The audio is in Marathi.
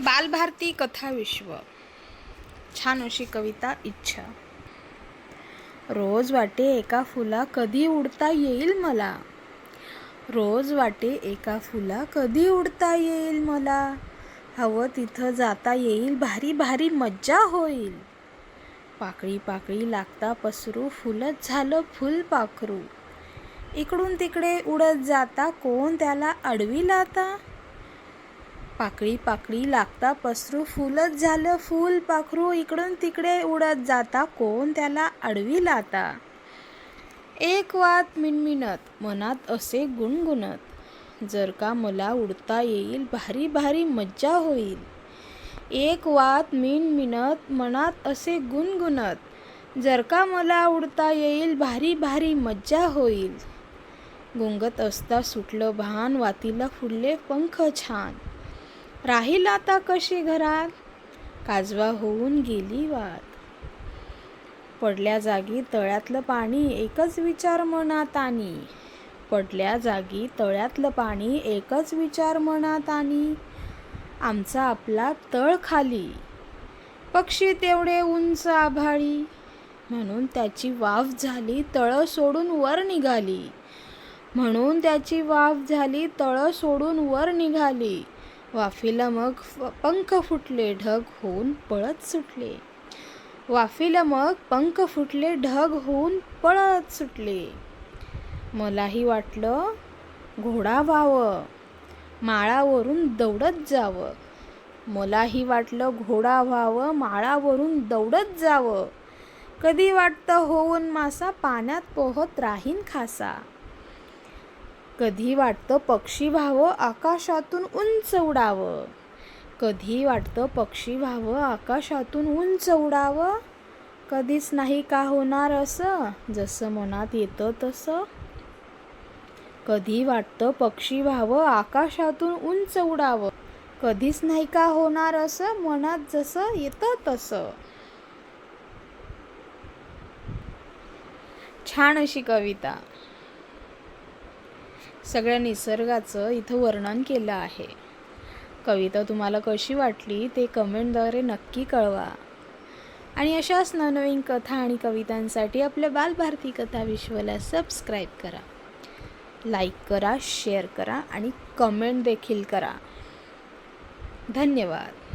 बालभारती कथा विश्व. छान अशी कविता इच्छा. रोज वाटे एका फुला कधी उडता येईल मला? रोज वाटे एका फुला कधी उडता येईल मला? हवं तिथं जाता येईल भारी भारी मज्जा होईल. पाकळी पाकळी लागता पसरू फुलत झालं फुल पाखरू. इकडून तिकडे उडत जाता कोण त्याला अडविल आता पाकळी पाकळी लागता पसरू फुलच झालं फूल पाखरू इकडून तिकडे उडत जाता कोण त्याला आडवी लाता? एक वात मिणमिणत मनात असे गुणगुणत जर का मला उडता येईल भारी भारी मज्जा होईल. एक वात मिणमिणत मनात असे गुणगुणत जर का मला उडता येईल भारी भारी मज्जा होईल. गुंगत असता सुटलं भान वातीला फुलले पंख छान. राहील आता कशी घरात? काजवा होऊन गेली वात. पडल्या जागी तळ्यातलं पाणी एकच विचार मनात आणि. पडल्या जागी तळ्यातलं पाणी एकच विचार मनात आणि. आमचा आपला तळ खाली. पक्षी तेवढे उंच आभाळी. म्हणून त्याची वाफ झाली तळं सोडून वर निघाली. म्हणून त्याची वाफ झाली तळं सोडून वर निघाली. वाफेला मग फ- पंख फुटले ढग होऊन पळत सुटले. वाफेला मग पंख फुटले ढग होऊन पळत सुटले. मलाही वाटलं घोडा व्हावं माळावरून दौडत जावं. मलाही वाटलं घोडा व्हावं माळावरून दौडत जावं. कधी वाटतं होऊन मासा पाण्यात पोहत राहीन खासा? कधी वाटतं पक्षी व्हावं आकाशातून उंच उडावं? कधी वाटतं पक्षी व्हावं आकाशातून उंच उडावं? कधीच नाही का होणार असं? जसं मनात येतं तसं. कधी वाटतं पक्षी व्हावं आकाशातून उंच उडावं? कधीच नाही का होणार असं? मनात जसं येतं तसं. छान अशी कविता. सगळ्या निसर्गाचं इथं वर्णन केलं आहे. कविता तुम्हाला कशी वाटली ते कमेंटद्वारे नक्की कळवा. आणि अशाच नवनवीन कथा आणि कवितांसाठी आपल्या बालभारती कथा विश्वला सबस्क्राईब करा. लाईक करा शेअर करा आणि कमेंट देखील करा. धन्यवाद.